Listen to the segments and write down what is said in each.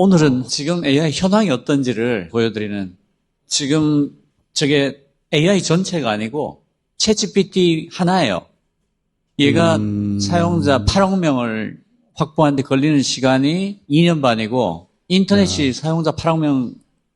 오늘은 지금 AI 현황이 어떤지를 보여드리는 지금 저게 AI 전체가 아니고 챗GPT 하나예요. 얘가 음. 사용자 8억 명을 확보하는데 걸리는 시간이 2년 반이고 인터넷이 사용자 8억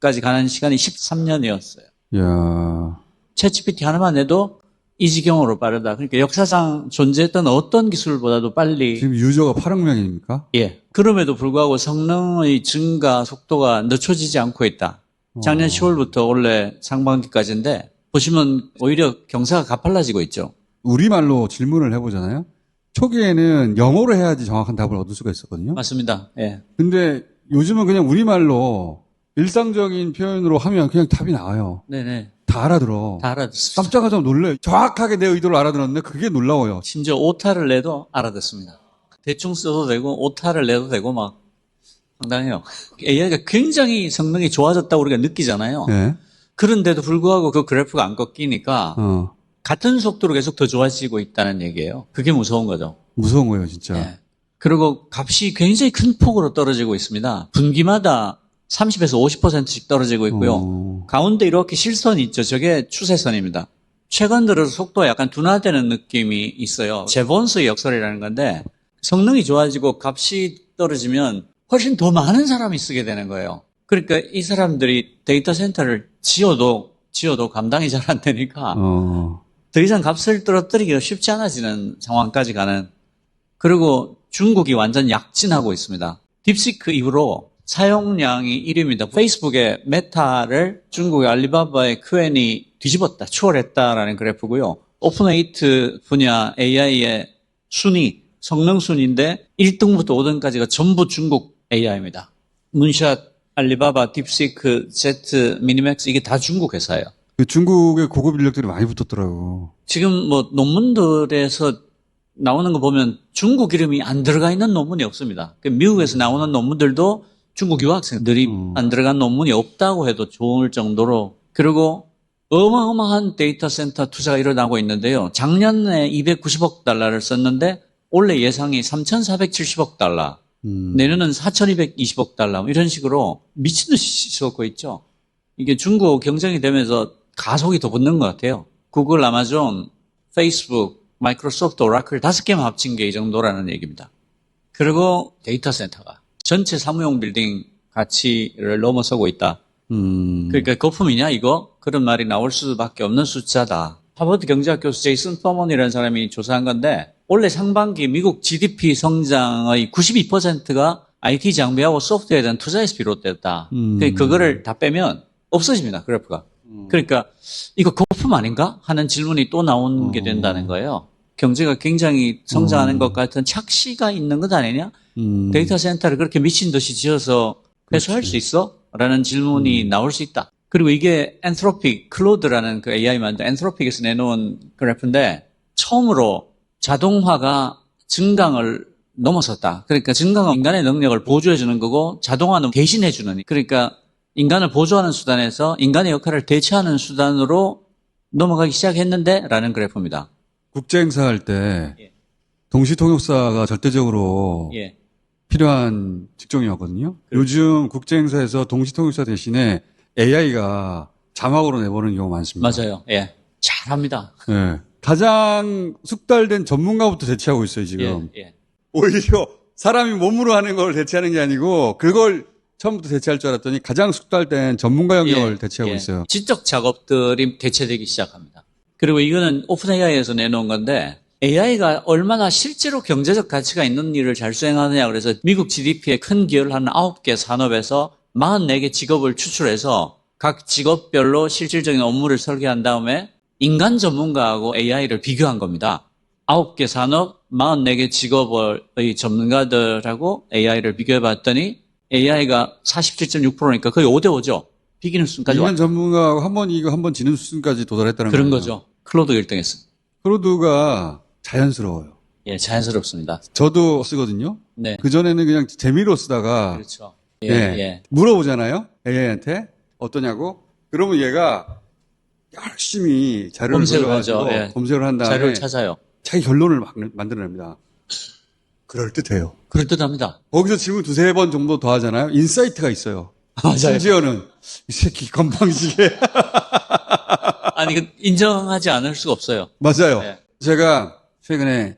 명까지 가는 시간이 13년이었어요. 야 챗GPT 하나만 해도 이 지경으로 빠르다. 그러니까 역사상 존재했던 어떤 기술보다도 빨리 지금 유저가 8억 명입니까? 예. 그럼에도 불구하고 성능의 증가 속도가 늦춰지지 않고 있다. 작년 10월부터 올해 상반기까지인데 보시면 오히려 경사가 가팔라지고 있죠. 우리말로 질문을 해보잖아요. 초기에는 영어로 해야지 정확한 답을 얻을 수가 있었거든요. 맞습니다. 예. 근데 요즘은 그냥 우리말로 일상적인 표현으로 하면 그냥 답이 나와요. 네네. 다 알아들어. 다 알아듣습니다. 깜짝깜짝 놀래요. 정확하게 내 의도를 알아들었는데 그게 놀라워요. 심지어 오타를 내도 알아듣습니다. 대충 써도 되고 오타를 내도 되고 막 상당해요. AI가 굉장히 성능이 좋아졌다고 우리가 느끼잖아요. 네. 그런데도 불구하고 그 그래프가 안 꺾이니까 어. 같은 속도로 계속 더 좋아지고 있다는 얘기예요. 그게 무서운 거죠. 무서운 거예요, 진짜. 예. 그리고 값이 굉장히 큰 폭으로 떨어지고 있습니다. 분기마다 30에서 50%씩 떨어지고 있고요. 어. 가운데 이렇게 실선이 있죠. 저게 추세선입니다. 최근 들어서 속도가 약간 둔화되는 느낌이 있어요. 제본스의 역설이라는 건데 성능이 좋아지고 값이 떨어지면 훨씬 더 많은 사람이 쓰게 되는 거예요. 그러니까 이 사람들이 데이터 센터를 지어도 지어도 감당이 잘 안 되니까 어. 더 이상 값을 떨어뜨리기가 쉽지 않아지는 상황까지 가는. 그리고 중국이 완전 약진하고 있습니다. 딥시크 이후로 사용량이 1위입니다. 페이스북의 메타를 중국의 알리바바의 크웬이 뒤집었다, 추월했다라는 그래프고요. 오픈에이트 분야 AI의 순위, 성능 순위인데 1등부터 5등까지가 전부 중국 AI입니다. 문샷, 알리바바, 딥시크, 제트, 미니맥스 이게 다 중국 회사예요. 그 중국의 고급 인력들이 많이 붙었더라고. 지금 뭐 논문들에서 나오는 거 보면 중국 이름이 안 들어가 있는 논문이 없습니다. 그 미국에서 나오는 논문들도 중국 유학생들이 안 들어간 논문이 없다고 해도 좋을 정도로 그리고 어마어마한 데이터 센터 투자가 일어나고 있는데요. 작년에 290억 달러를 썼는데 올해 예상이 3,470억 달러. 음. 내년은 4,220억 달러 뭐 이런 식으로 미친 듯이 쏟고 있죠. 이게 중국 경쟁이 되면서 가속이 더 붙는 것 같아요. 구글, 아마존, 페이스북, 마이크로소프트, 오라클 다섯 개만 합친 게 이 정도라는 얘기입니다. 그리고 데이터 센터가 전체 사무용 빌딩 가치를 넘어서고 있다. 음. 그러니까 거품이냐 이거? 그런 말이 나올 수밖에 없는 숫자다. 하버드 경제학 교수 제이슨 퍼먼이라는 사람이 조사한 건데 올해 상반기 미국 GDP 성장의 92%가 IT 장비하고 소프트웨어에 대한 투자에서 비롯됐다. 음. 그 그거를 다 빼면 없어집니다 그래프가. 그러니까 이거 거품 아닌가 하는 질문이 또 나오게 된다는 거예요. 경제가 굉장히 성장하는 것 같은 착시가 있는 것 아니냐? 음. 데이터 센터를 그렇게 미친 듯이 지어서 회수할 수 있어? 라는 질문이 나올 수 있다. 그리고 이게 엔트로픽, 클로드라는 그 AI 만든 엔트로픽에서 내놓은 그래프인데 처음으로 자동화가 증강을 넘어섰다. 그러니까 증강은 인간의 능력을 보조해 주는 거고 자동화는 대신해 주는. 그러니까 인간을 보조하는 수단에서 인간의 역할을 대체하는 수단으로 넘어가기 시작했는데 라는 그래프입니다. 국제 행사할 때 예. 동시 통역사가 절대적으로 예. 필요한 직종이었거든요. 요즘 국제 행사에서 동시 통역사 대신에 AI가 자막으로 내보는 경우가 많습니다. 맞아요. 예. 잘합니다. 예. 가장 숙달된 전문가부터 대체하고 있어요, 지금. 예. 예. 오히려 사람이 몸으로 하는 걸 대체하는 게 아니고 그걸 처음부터 대체할 줄 알았더니 가장 숙달된 전문가 영역을 예, 대체하고 예. 있어요. 지적 작업들이 대체되기 시작합니다. 그리고 이거는 오픈 AI에서 내놓은 건데 AI가 얼마나 실제로 경제적 가치가 있는 일을 잘 수행하느냐 그래서 미국 GDP에 큰 기여를 하는 9개 산업에서 44개 직업을 추출해서 각 직업별로 실질적인 업무를 설계한 다음에 인간 전문가하고 AI를 비교한 겁니다. 9개 산업, 44개 직업의 전문가들하고 AI를 비교해 봤더니 AI가 47.6%니까 거의 5대 5죠. 비기는 수준까지 인간 왔 전문가하고 한 번 이거 한번 지는 수준까지 도달했다는 그런 거예요. 거죠. 클로드 1등 했습니다. 크로드가 자연스러워요. 예, 자연스럽습니다. 저도 쓰거든요. 네. 그전에는 그냥 재미로 쓰다가 그렇죠. 예, 예, 예. 물어보잖아요. AI한테 어떠냐고. 그러면 얘가 열심히 자료를 검색을 하죠. 예. 검색을 한 다음에 자료를 찾아요. 자기 결론을 막 만들어냅니다. 그럴듯해요. 그럴듯합니다. 거기서 질문 두세 번 정도 더 하잖아요. 인사이트가 있어요. 맞아요. 심지어는 이 새끼 건방지게 아니, 그 인정하지 않을 수가 없어요. 맞아요. 네. 제가 최근에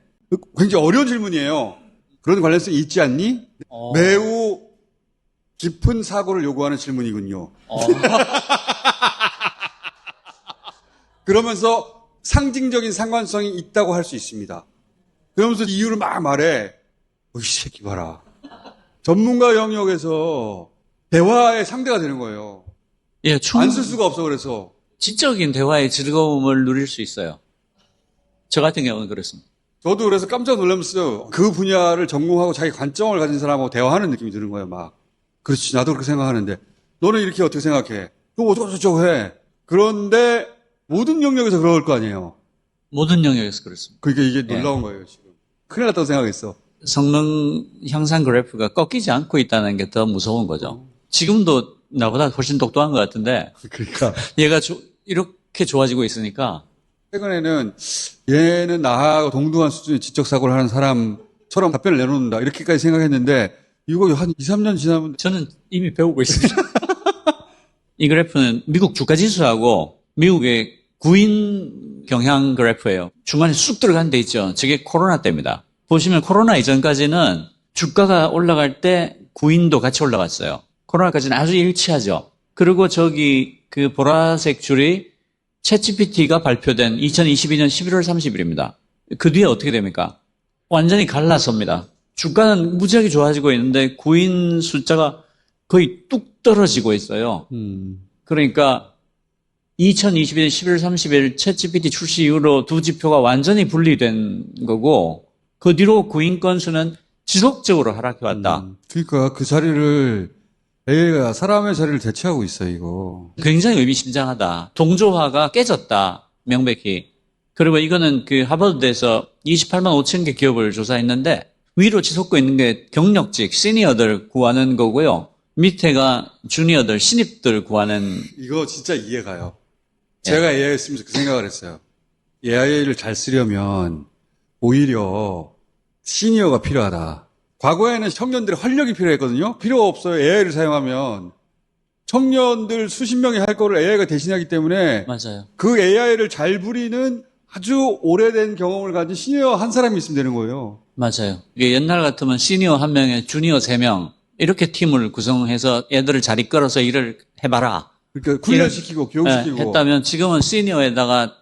굉장히 어려운 질문이에요. 그런 관련성이 있지 않니? 어. 매우 깊은 사고를 요구하는 질문이군요. 어. 그러면서 상징적인 상관성이 있다고 할 수 있습니다. 그러면서 이유를 막 말해. 어, 이 새끼 봐라. 전문가 영역에서 대화의 상대가 되는 거예요. 예, 충, 안쓸 수가 없어 그래서. 지적인 대화의 즐거움을 누릴 수 있어요. 저 같은 경우는 그렇습니다. 저도 그래서 깜짝 놀라면서 그 분야를 전공하고 자기 관점을 가진 사람하고 대화하는 느낌이 드는 거예요, 막. 그렇지, 나도 그렇게 생각하는데. 너는 이렇게 어떻게 생각해? 그럼 어쩌고저쩌고 해. 그런데 모든 영역에서 그럴 거 아니에요. 모든 영역에서 그렇습니다. 그러니까 이게 예. 놀라운 거예요, 지금. 큰일 났다고 생각했어. 성능 향상 그래프가 꺾이지 않고 있다는 게 더 무서운 거죠. 지금도 나보다 훨씬 똑똑한 것 같은데 그러니까. 얘가 조- 이렇게 좋아지고 있으니까 최근에는 얘는 나하고 동등한 수준의 지적 사고를 하는 사람처럼 답변을 내놓는다. 이렇게까지 생각했는데, 이거 한 2, 3년 지나면 저는 이미 배우고 있습니다. 이 그래프는 미국 주가 지수하고 미국의 구인 경향 그래프예요. 중간에 쑥 들어간 데 있죠. 저게 코로나 때입니다. 보시면 코로나 이전까지는 주가가 올라갈 때 구인도 같이 올라갔어요. 코로나까지는 아주 일치하죠. 그리고 저기 그 보라색 줄이 챗GPT가 발표된 2022년 11월 30일입니다. 그 뒤에 어떻게 됩니까? 완전히 갈라섭니다. 주가는 무지하게 좋아지고 있는데 구인 숫자가 거의 뚝 떨어지고 있어요. 음, 그러니까 2022년 11월 30일 챗GPT 출시 이후로 두 지표가 완전히 분리된 거고 그 뒤로 구인 건수는 지속적으로 하락해 왔다. 음. 그러니까 그 자리를 AI가 사람의 자리를 대체하고 있어요, 이거. 굉장히 의미심장하다. 동조화가 깨졌다. 명백히. 그리고 이거는 그 하버드에서 28만 5천 개 기업을 조사했는데 위로 치솟고 있는 게 경력직, 시니어들 구하는 거고요. 밑에가 주니어들, 신입들 구하는 이거 진짜 이해가요. 제가 AI였으면 그 생각을 했어요. AI를 잘 쓰려면 오히려 시니어가 필요하다. 과거에는 청년들의 활력이 필요했거든요. 필요가 없어요. AI를 사용하면 청년들 수십 명이 할 거를 AI가 대신하기 때문에 맞아요. 그 AI를 잘 부리는 아주 오래된 경험을 가진 시니어 한 사람이 있으면 되는 거예요. 맞아요. 이게 옛날 같으면 시니어 한 명에 주니어 세 명 이렇게 팀을 구성해서 애들을 잘 이끌어서 일을 해봐라. 그러니까 훈련시키고 예, 교육시키고 했다면 지금은 시니어에다가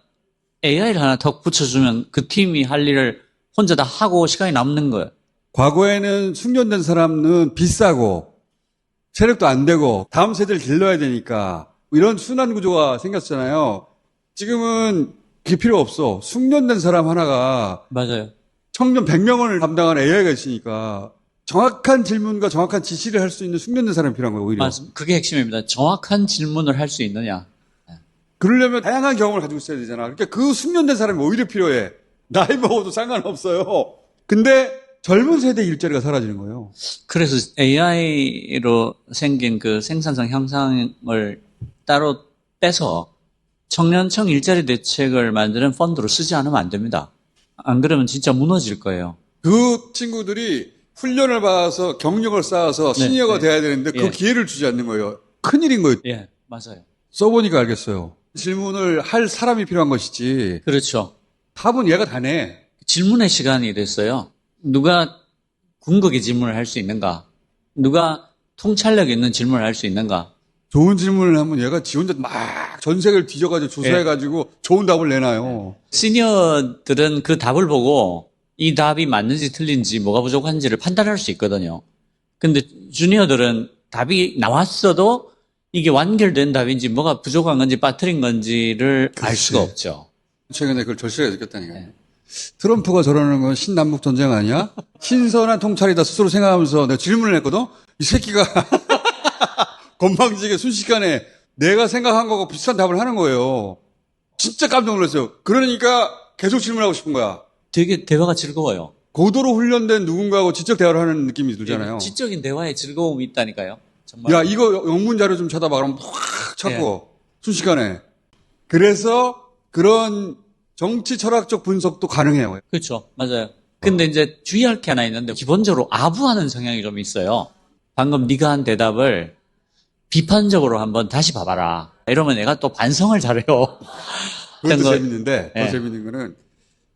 AI를 하나 더 붙여주면 그 팀이 할 일을 혼자 다 하고 시간이 남는 거예요. 과거에는 숙련된 사람은 비싸고 체력도 안 되고 다음 세대를 길러야 되니까 이런 순환 구조가 생겼잖아요. 지금은 그게 필요 없어. 숙련된 사람 하나가 맞아요. 청년 100명을 담당하는 AI가 있으니까 정확한 질문과 정확한 지시를 할 수 있는 숙련된 사람이 필요한 거예요, 오히려. 맞습니다. 그게 핵심입니다. 정확한 질문을 할 수 있느냐. 그러려면 다양한 경험을 가지고 있어야 되잖아. 그러니까 그 숙련된 사람이 오히려 필요해. 나이 먹어도 상관없어요. 근데 젊은 세대 일자리가 사라지는 거예요. 그래서 AI로 생긴 그 생산성 향상을 따로 빼서 청년청 일자리 대책을 만드는 펀드로 쓰지 않으면 안 됩니다. 안 그러면 진짜 무너질 거예요. 그 친구들이 훈련을 받아서 경력을 쌓아서 네, 시니어가 네. 돼야 되는데 그 예. 기회를 주지 않는 거예요. 큰일인 거예요. 예, 맞아요. 써보니까 알겠어요. 질문을 할 사람이 필요한 것이지. 그렇죠. 답은 얘가 다 내. 질문의 시간이 됐어요. 누가 궁극의 질문을 할 수 있는가? 누가 통찰력 있는 질문을 할 수 있는가? 좋은 질문을 하면 얘가 지 혼자 막 전색을 뒤져가지고 조사해가지고 좋은 답을 내놔요. 시니어들은 그 답을 보고 이 답이 맞는지 틀린지 뭐가 부족한지를 판단할 수 있거든요. 근데 주니어들은 답이 나왔어도 이게 완결된 답인지 뭐가 부족한 건지 빠뜨린 건지를 알 글쎄. 수가 없죠. 최근에 그걸 절실하게 느꼈다니까요. 트럼프가 저러는 건 신남북 전쟁 아니야? 신선한 통찰이다 스스로 생각하면서 내가 질문을 했거든? 이 새끼가 건방지게 순식간에 내가 생각한 거하고 비슷한 답을 하는 거예요. 진짜 깜짝 놀랐어요. 그러니까 계속 질문하고 싶은 거야. 되게 대화가 즐거워요. 고도로 훈련된 누군가하고 지적 대화를 하는 느낌이 들잖아요. 지적인 대화에 즐거움이 있다니까요. 정말. 야, 이거 영문 자료 좀 찾아봐. 그럼 확 찾고, 순식간에. 그래서 그런 정치 철학적 분석도 가능해요. 그렇죠. 맞아요. 근데 이제 주의할 게 하나 있는데 기본적으로 아부하는 성향이 좀 있어요. 방금 네가 한 대답을 비판적으로 한번 다시 봐봐라. 이러면 내가 또 반성을 잘해요. 그것도 거- 재밌는데 더 예. 재밌는 거는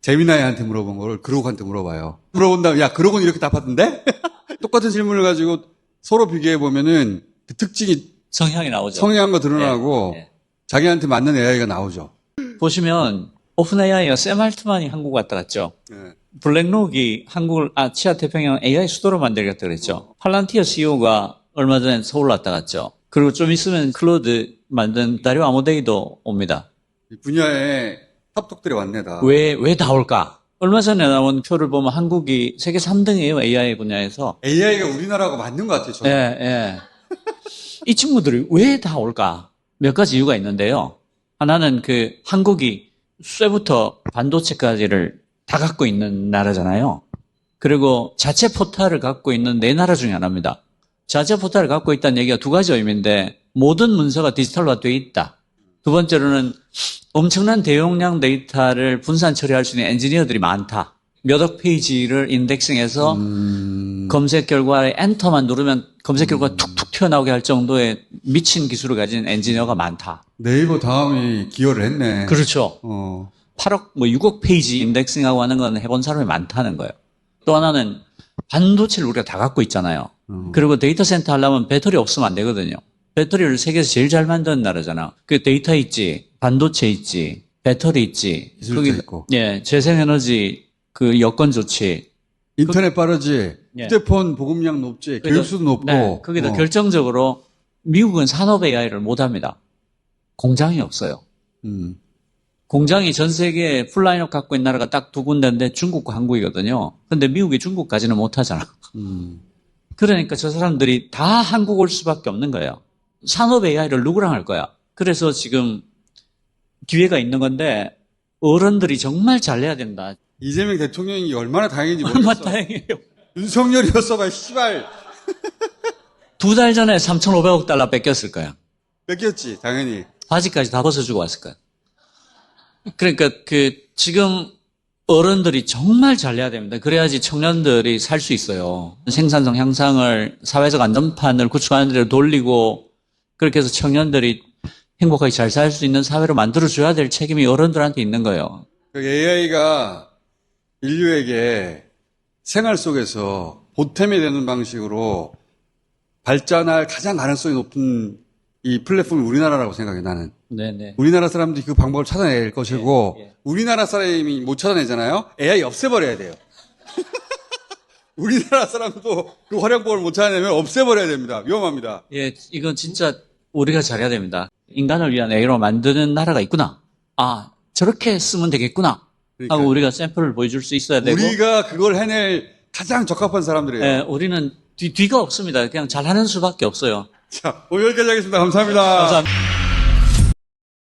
재미나이한테 물어본 거를 그로그한테 물어봐요. 물어본 다음 야 그로그는 이렇게 답하던데? 똑같은 질문을 가지고 서로 비교해 보면은 그 특징이 성향이 나오죠. 성향과 드러나고 예, 예. 자기한테 맞는 AI가 나오죠. 보시면 오픈 AI가 샘 알트만이 한국 왔다 갔죠. 예. 블랙록이 한국을 아시아 태평양 AI 수도로 만들겠다 그랬죠. 팔란티어 CEO가 얼마 전에 서울 왔다 갔죠. 그리고 좀 있으면 클로드 만든 다리오 아모데이도 옵니다. 이 분야에 탑독들이 왔네 다. 왜, 왜 다 올까? 얼마 전에 나온 표를 보면 한국이 세계 3등이에요, AI 분야에서. AI가 우리나라하고 맞는 것 같아요. 저는. 예, 예. 이 친구들이 왜 다 올까? 몇 가지 이유가 있는데요. 하나는 그 한국이 쇠부터 반도체까지를 다 갖고 있는 나라잖아요. 그리고 자체 포탈을 갖고 있는 네 나라 중에 하나입니다. 자체 포탈을 갖고 있다는 얘기가 두 가지 의미인데 모든 문서가 디지털화 되어 있다. 두 번째로는 엄청난 대용량 데이터를 분산 처리할 수 있는 엔지니어들이 많다. 몇억 페이지를 인덱싱해서 음, 검색 결과에 엔터만 누르면 검색 결과가 툭툭 튀어나오게 할 정도의 미친 기술을 가진 엔지니어가 많다. 네이버 다음이 기여를 했네. 그렇죠. 어. 8억, 뭐 6억 페이지 인덱싱하고 하는 건 해본 사람이 많다는 거예요. 또 하나는 반도체를 우리가 다 갖고 있잖아요. 어. 그리고 데이터 센터 하려면 배터리 없으면 안 되거든요. 배터리를 세계에서 제일 잘 만드는 나라잖아. 그 데이터 있지, 반도체 있지, 배터리 있지. 거기- 있고. 예, 재생에너지 그 여건 좋지. 인터넷 빠르지. 예. 휴대폰 보급량 높지. 거기다- 교육수도 높고. 네, 거기다 어. 결정적으로 미국은 산업 AI를 못 합니다. 공장이 없어요. 음. 공장이 전 세계에 풀라인업 갖고 있는 나라가 딱 두 군데인데 중국과 한국이거든요. 근데 미국이 중국까지는 못 하잖아. 음. 그러니까 저 사람들이 다 한국 올 수밖에 없는 거예요. 산업 AI를 누구랑 할 거야? 그래서 지금 기회가 있는 건데 어른들이 정말 잘내야 된다. 이재명 대통령이 얼마나 다행인지 얼마 모르겠어. 다행이에요. 윤석열이었어 봐, 씨발. 두 달 전에 3,500억 달러 뺏겼을 거야. 뺏겼지, 당연히. 바지까지 다 벗어주고 왔을 거야. 그러니까 그 지금 어른들이 정말 잘해야 됩니다. 그래야지 청년들이 살 수 있어요. 생산성 향상을 사회적 안전판을 구축하는 데로 돌리고 그렇게 해서 청년들이 행복하게 잘 살 수 있는 사회로 만들어줘야 될 책임이 어른들한테 있는 거예요. AI가 인류에게 생활 속에서 보탬이 되는 방식으로 발전할 가장 가능성이 높은 이 플랫폼이 우리나라라고 생각해, 나는. 네네. 우리나라 사람들이 그 방법을 찾아낼 것이고, 예, 예. 우리나라 사람이 못 찾아내잖아요? AI 없애버려야 돼요. 우리나라 사람도 그 활용법을 못 찾아내면 없애버려야 됩니다. 위험합니다. 예, 이건 진짜 우리가 잘해야 됩니다. 인간을 위한 AI로 만드는 나라가 있구나. 아, 저렇게 쓰면 되겠구나. 그러니까 하고 우리가 샘플을 보여줄 수 있어야 되고. 우리가 그걸 해낼 가장 적합한 사람들이에요. 예, 우리는 뒤, 뒤가 없습니다. 그냥 잘하는 수밖에 없어요. 자, 오늘 여기까지 하겠습니다. 감사합니다. 감사합니다.